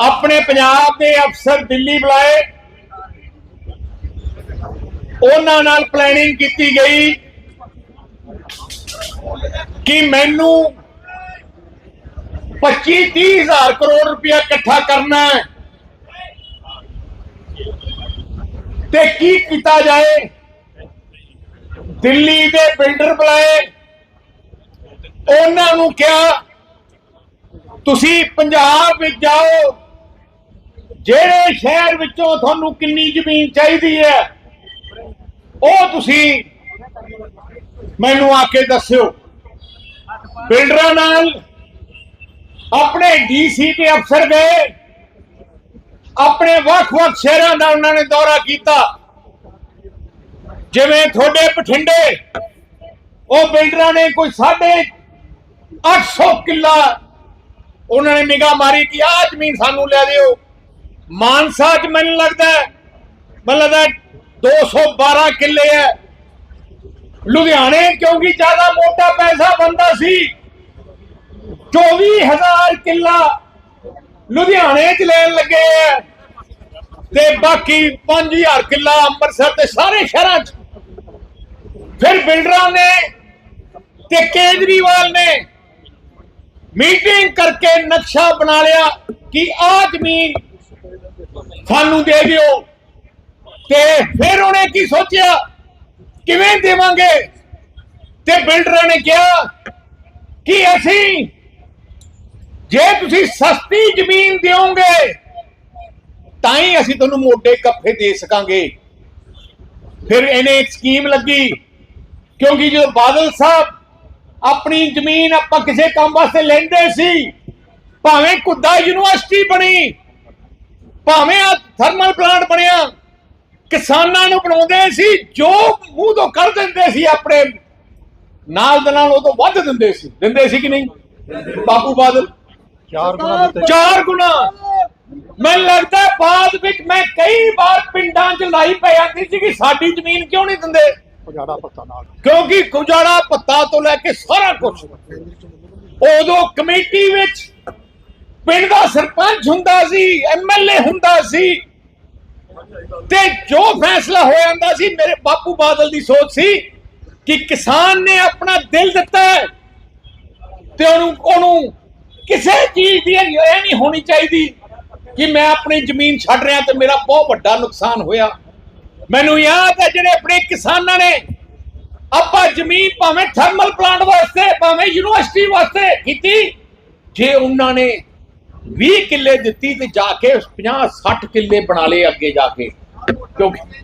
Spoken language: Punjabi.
ਆਪਣੇ ਪੰਜਾਬ ਦੇ ਅਫਸਰ ਦਿੱਲੀ ਬੁਲਾਏ। ਉਹਨਾਂ ਨਾਲ ਪਲੈਨਿੰਗ ਕੀਤੀ ਗਈ ਕਿ ਮੈਨੂੰ 25 30 ਹਜ਼ਾਰ ਕਰੋੜ ਰੁਪਇਆ ਇਕੱਠਾ ਕਰਨਾ ਹੈ। ਤੇ ਕੀ ਕੀਤਾ ਜਾਏ? ਦਿੱਲੀ ਦੇ ਬਿਲਡਰ ਬੁਲਾਏ। ਉਹਨਾਂ ਨੂੰ ਕਿਹਾ, ਤੁਸੀਂ ਪੰਜਾਬ ਵਿੱਚ ਜਾਓ ਜਿਹੜੇ ਸ਼ਹਿਰ ਵਿੱਚੋਂ ਤੁਹਾਨੂੰ ਕਿੰਨੀ ਜ਼ਮੀਨ ਚਾਹੀਦੀ ਹੈ, ਉਹ ਤੁਸੀਂ ਮੈਨੂੰ ਆ ਕੇ ਦੱਸਿਓ। ਬਿਲਡਰਾਂ ਨਾਲ ਆਪਣੇ ਡੀਸੀ ਦੇ ਅਫਸਰ ਗਏ, ਆਪਣੇ ਵੱਖ-ਵੱਖ ਸ਼ਹਿਰਾਂ ਦਾ ਉਹਨਾਂ ਨੇ ਦੌਰਾ ਕੀਤਾ। ਜਿਵੇਂ ਤੁਹਾਡੇ ਬਠਿੰਡੇ, ਉਹ ਬਿਲਡਰਾਂ ਨੇ ਕੋਈ ਸਾਢੇ 800 ਕਿੱਲਾ ਉਹਨਾਂ ਨੇ ਨਿਗਾਹ ਮਾਰੀ ਕਿ ਆਹ ਜ਼ਮੀਨ ਸਾਨੂੰ ਲੈ ਦਿਓ। ਮਾਨਸਾ ਚ ਮੈਨੂੰ ਲੱਗਦਾ ਹੈ, ਮੈਨੂੰ ਲੱਗਦਾ ਹੈ 212 ਕਿੱਲੇ ਹੈ। ਲੁਧਿਆਣੇ ਕਿਉਂਕਿ ਜ਼ਿਆਦਾ ਮੋਟਾ ਪੈਸਾ ਬੰਦਾ ਸੀ। 24000 ਕਿੱਲਾ ਲੁਧਿਆਣੇ ਚ ਲੈਣ ਲੱਗੇ ਹੈ। ਤੇ ਬਾਕੀ 5000 ਕਿੱਲਾ ਅੰਮ੍ਰਿਤਸਰ ਤੇ ਸਾਰੇ ਸ਼ਹਿਰਾਂ ਚ। ਫਿਰ ਬਿਲਡਰਾਂ ਨੇ ਤੇ ਕੇਜਰੀਵਾਲ ਨੇ ਮੀਟਿੰਗ ਕਰਕੇ ਨਕਸ਼ਾ ਬਣਾ ਲਿਆ ਕਿ ਆਹ ਜ਼ਮੀਨ ਸਾਨੂੰ ਦੇ ਦਿਓ। ਤੇ ਫਿਰ ਉਹਨੇ ਕੀ ਸੋਚਿਆ? ਕਿਵੇਂ ਦੇਵਾਂਗੇ? ਤੇ ਬਿਲਡਰਾਂ ਨੇ ਕਿਹਾ ਕਿ ਅਸੀਂ ਜੇ ਤੁਸੀਂ ਸਸਤੀ ਜ਼ਮੀਨ ਦਿਓਗੇ, ਤਾਂ ਹੀ ਅਸੀਂ ਤੁਹਾਨੂੰ ਮੋਢੇ ਕੱਫੇ ਦੇ ਸਕਾਂਗੇ। ਫਿਰ ਇਹਨੇ ਇੱਕ ਸਕੀਮ ਲੱਗੀ, ਕਿਉਂਕਿ ਜਦੋਂ ਬਾਦਲ ਸਾਹਿਬ ਆਪਣੀ ਜ਼ਮੀਨ ਆਪਾਂ ਕਿਸੇ ਕੰਮ ਵਾਸਤੇ ਲੈਂਦੇ ਸੀ, ਭਾਵੇਂ ਕੁੱਦਾ ਯੂਨੀਵਰਸਿਟੀ ਬਣੀ ਭਾਵੇਂ ਆ ਥਰਮਲ ਪਲਾਂਟ ਬਣਿਆ ਕਿਸਾਨਾਂ ਨੂੰ ਬਣਾਉਂਦੇ ਸੀ ਜੋ ਮੂੰਹ ਤੋਂ ਕਰ ਦਿੰਦੇ ਸੀ ਆਪਣੇ ਨਾਲ ਦੇ ਨਾਲ ਉਹ ਤੋਂ ਵੱਧ ਦਿੰਦੇ ਸੀ। ਦਿੰਦੇ ਸੀ ਕਿ ਨਹੀਂ? ਬਾਪੂ ਬਾਦਲ। ਚਾਰ ਗੁਣਾ ਚਾਰ ਗੁਣਾ। ਮੈਨੂੰ ਲੱਗਦਾ ਹੈ ਬਾਅਦ ਵਿੱਚ ਮੈਂ ਕਈ ਵਾਰ ਪਿੰਡਾਂ 'ਚ ਲਾਈ ਪੈ ਜਾਂਦੀ ਸੀ ਕਿ ਸਾਡੀ ਜ਼ਮੀਨ ਕਿਉਂ ਨਹੀਂ ਦਿੰਦੇ? ਉਜਾੜਾ ਪੱਤਾ ਨਾਲ। ਕਿਉਂਕਿ ਗੁਜਾਰਾ ਪੱਤਾ ਤੋਂ ਲੈ ਕੇ ਸਾਰਾ ਕੁਝ ਉਦੋਂ ਕਮੇਟੀ ਵਿੱਚ ਪਿੰਡ ਦਾ ਸਰਪੰਚ ਹੁੰਦਾ ਸੀ ਐਮਐਲਏ ਹੁੰਦਾ ਸੀ। ਤੇ ਜੋ ਫੈਸਲਾ ਹੋ ਜਾਂਦਾ ਸੀ, ਮੇਰੇ ਬਾਪੂ ਬਾਦਲ ਦੀ ਸੋਚ ਸੀ ਕਿ ਕਿਸਾਨ ਨੇ ਆਪਣਾ ਦਿਲ ਦਿੱਤਾ ਹੈ ਤੇ ਉਹਨੂੰ ਉਹਨੂੰ ਕਿਸੇ ਚੀਜ਼ ਦੀ ਇਹ ਨਹੀਂ ਹੋਣੀ ਚਾਹੀਦੀ ਕਿ ਮੈਂ ਆਪਣੀ ਜ਼ਮੀਨ ਛੱਡ ਰਿਹਾ ਤੇ ਮੇਰਾ ਬਹੁਤ ਵੱਡਾ ਨੁਕਸਾਨ ਹੋਇਆ। ਮੈਨੂੰ ਯਾਦ ਹੈ ਜਿਹੜੇ ਆਪਣੇ ਕਿਸਾਨਾਂ ਨੇ ਆਪਾਂ ਜ਼ਮੀਨ ਭਾਵੇਂ ਥਰਮਲ ਪਲਾਂਟ ਵਾਸਤੇ, ਭਾਵੇਂ ਯੂਨੀਵਰਸਿਟੀ ਵਾਸਤੇ ਕੀਤੀ, ਜੇ ਉਹਨਾਂ ਨੇ 20 ਕਿੱਲੇ ਦਿੱਤੀ ਤੇ ਜਾ ਕੇ 50 60 ਕਿੱਲੇ ਬਣਾ ਲਏ ਅੱਗੇ ਜਾ ਕੇ, ਕਿਉਂਕਿ